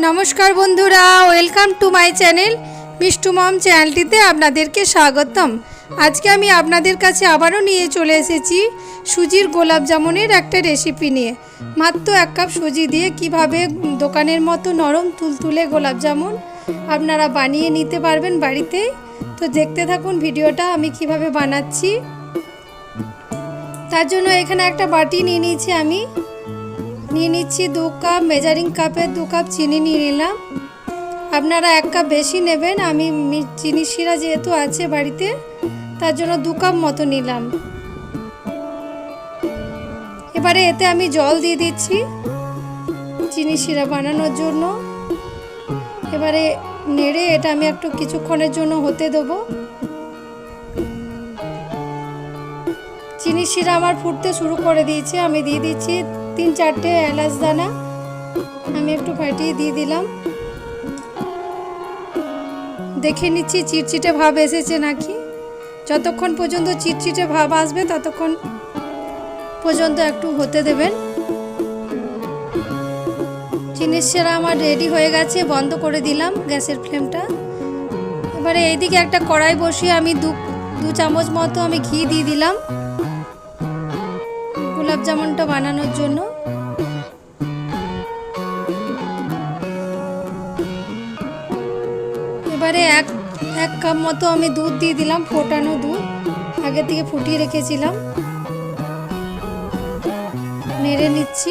নমস্কার বন্ধুরা welcome to my channel Mishtu mom চ্যানেলটিতে আপনাদেরকে স্বাগতম। আজকে আমি আপনাদের কাছে আবারও নিয়ে চলে এসেছি সুজির গোলাপ জামুনের একটা রেসিপি নিয়ে। মাত্র এক কাপ সুজি দিয়ে কীভাবে দোকানের মতো নরম তুলতুলে গোলাপ জামুন আপনারা বানিয়ে নিতে পারবেন বাড়িতেই তো দেখতে থাকুন ভিডিওটা আমি কীভাবে বানাচ্ছি। তার জন্য এখানে একটা বাটি নিয়ে নিয়েছি আমি। নিয়ে নিচ্ছি দু কাপ মেজারিং কাপের দু কাপ চিনি নিয়ে নিলাম। আপনারা এক কাপ বেশি নেবেন, আমি চিনি শিরা যেহেতু আছে বাড়িতে তার জন্য দু কাপ মতো নিলাম। এবারে এতে আমি জল দিয়ে দিচ্ছি চিনি শিরা বানানোর জন্য। এবারে নেড়ে এটা আমি একটু কিছুক্ষণের জন্য হতে দেবো। চিনি শিরা আমার ফুটতে শুরু করে দিয়েছে। আমি দিয়ে দিচ্ছি তিন চারটে এলাচ দানা। আমি একটু ফাটিয়ে দিয়ে দিলাম। দেখে নিচ্ছি চিটচিটে ভাব এসেছে নাকি? যতক্ষণ পর্যন্ত চিটচিটে ভাব আসবে, ততক্ষণ পর্যন্ত একটু হতে দেবেন। চিনির সেরা আমার রেডি হয়ে গেছে, বন্ধ করে দিলাম গ্যাসের ফ্লেমটা। এবারে এইদিকে একটা কড়াই বসিয়ে আমি দু দু চামচ মতো আমি ঘি দিয়ে দিলাম, গোলাপ জামুনটা বানানোর জন্য। এবারে এক এক কাপ মতো আমি দুধ দিয়ে দিলাম, ফোটানো দুধ। আগে থেকে ফুটিয়ে রেখেছিলাম। নেড়ে নিচ্ছি।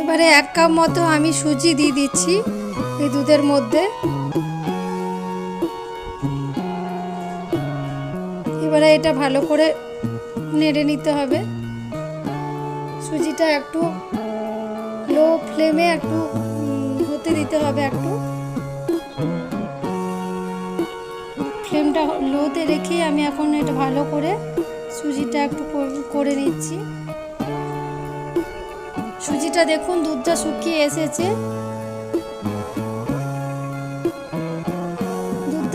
এবারে এক কাপ মতো আমি সুজি দিয়ে দিচ্ছি এই দুধের মধ্যে। এবারে এটা ভালো করে নেড়ে নিতে হবে। সুজিটা একটু লো ফ্লেমে একটু হতে দিতে হবে একটু। ফ্লেমটা লোতে রেখে আমি এখন এটা ভালো করে সুজিটা একটু করে নিচ্ছি। সুজিটা দেখুন দুধটা শুকিয়ে এসেছে।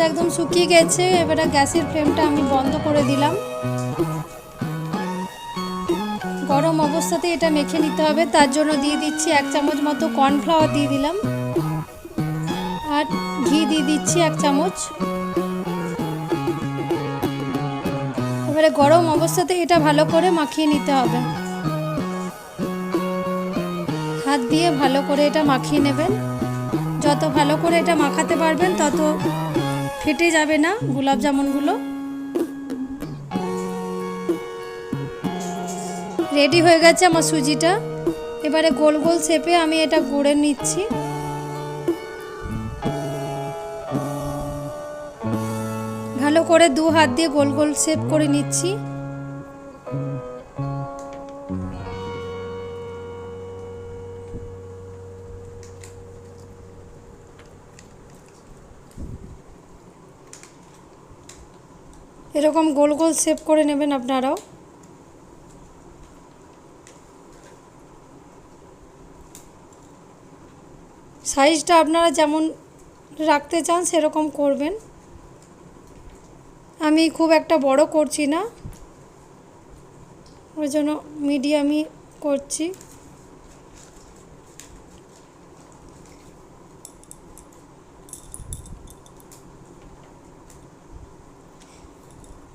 একদম শুকিয়ে গেছে, এবারে গ্যাসের ফ্লেমটা আমি বন্ধ করে দিলাম। গরম অবস্থাতে এটা মেখে নিতে হবে, তার জন্য দিয়ে দিচ্ছি এক চামচ মতো কর্নফ্লাওয়ার দিয়ে দিলাম। আর ঘি দিয়ে দিচ্ছি এক চামচ। এবারে গরম অবস্থাতে এটা ভালো করে মাখিয়ে নিতে হবে। হাত দিয়ে ভালো করে এটা মাখিয়ে নেবেন। যত ভালো করে এটা মাখাতে পারবেন, তত ফেটে যাবে না গোলাপ জামুনগুলো? রেডি হয়ে গেছে আমার সুজিটা। এবারে গোল গোল শেপে আমি এটা গড়ে নিচ্ছি। ভালো করে দু হাত দিয়ে গোল গোল শেপ করে নিচ্ছি। এরকম গোল গোল শেপ করে নেবেন আপনারাও। সাইজটা আপনারা যেমন রাখতে চান সেরকম করবেন। আমি খুব একটা বড় করছি না। ওই জন্য মিডিয়ামই করছি।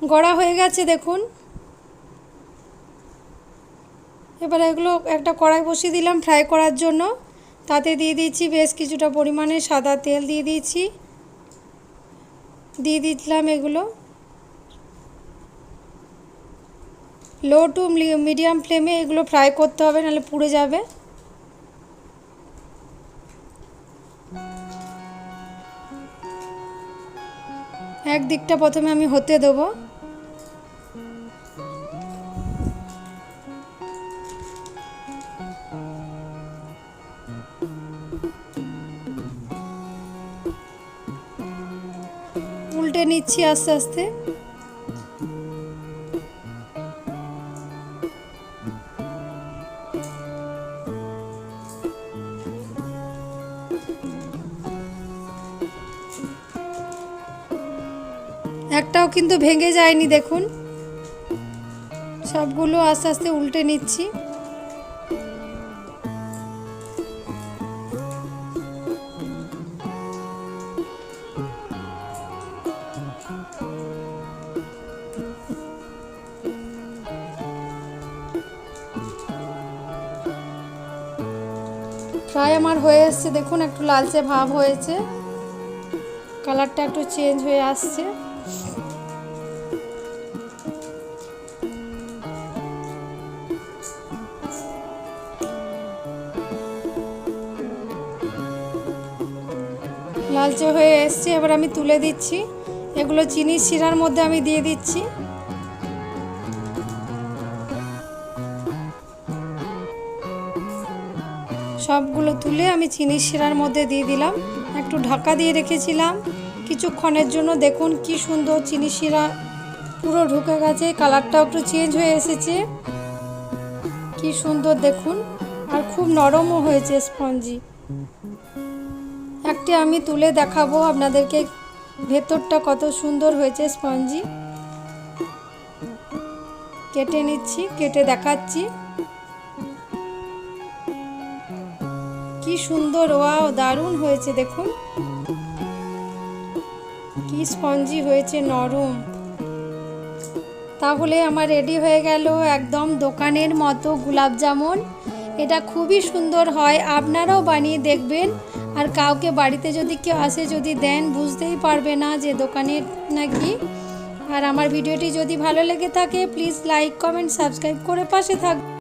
গড়া হয়ে গেছে, দেখুন। এবার এগুলো একটা কড়াই বসিয়ে দিলাম ফ্রাই করার জন্য। তাতে দিয়ে দিচ্ছি বেশ কিছুটা পরিমাণে সাদা তেল দিয়ে দিয়েছি। দিয়ে দিলাম এগুলো। লো টু মিডিয়াম ফ্লেমে এগুলো ফ্রাই করতে হবে, নাহলে পুড়ে যাবে। এক দিকটা প্রথমে আমি হতে দেবো। উল্টে নিচ্ছি আস্তে আস্তে। একটাও কিন্তু ভেঙে যায়নি, দেখুন। সবগুলো আস্তে আস্তে উল্টে নিচ্ছি। প্রায় আমার হয়ে এসছে, দেখুন, একটু লালচে ভাব হয়েছে। কালারটা একটু চেঞ্জ হয়ে আসছে। লালচে হয়ে এসছে, এবার আমি তুলে দিচ্ছি। এগুলো চিনির শিরার মধ্যে আমি দিয়ে দিচ্ছি। সবগুলো তুলে আমি চিনির শিরার মধ্যে দিয়ে দিলাম। একটু ঢাকা দিয়ে রেখেছিলাম। কিছুক্ষণের জন্য দেখুন কি সুন্দর চিনি শিরা পুরো ঢুকে গেছে, কালারটাও একটু চেঞ্জ হয়ে এসেছে। কি সুন্দর দেখুন। আর খুব নরমও হয়েছে স্পঞ্জি। একটি আমি তুলে দেখাবো আপনাদেরকে ভেতরটা কত সুন্দর হয়েছে স্পঞ্জি। কেটে নিচ্ছি, কেটে দেখাচ্ছি। কি সুন্দর, ওয়াও, দারুণ হয়েছে, দেখুন। কি স্পঞ্জি হয়েছে, নরম। তাহলে আমার রেডি হয়ে গেল একদম দোকানের মতো গোলাপ জামুন এটা খুবই সুন্দর হয়। আপনারাও বানিয়ে দেখবেন। আর কাউকে বাড়িতে যদি কেউ আসে, যদি দেন, বুঝতেই পারবে না যে দোকানের নাকি। আর আমার ভিডিওটি যদি ভালো লেগে থাকে প্লিজ লাইক কমেন্ট সাবস্ক্রাইব করে পাশে থাকবে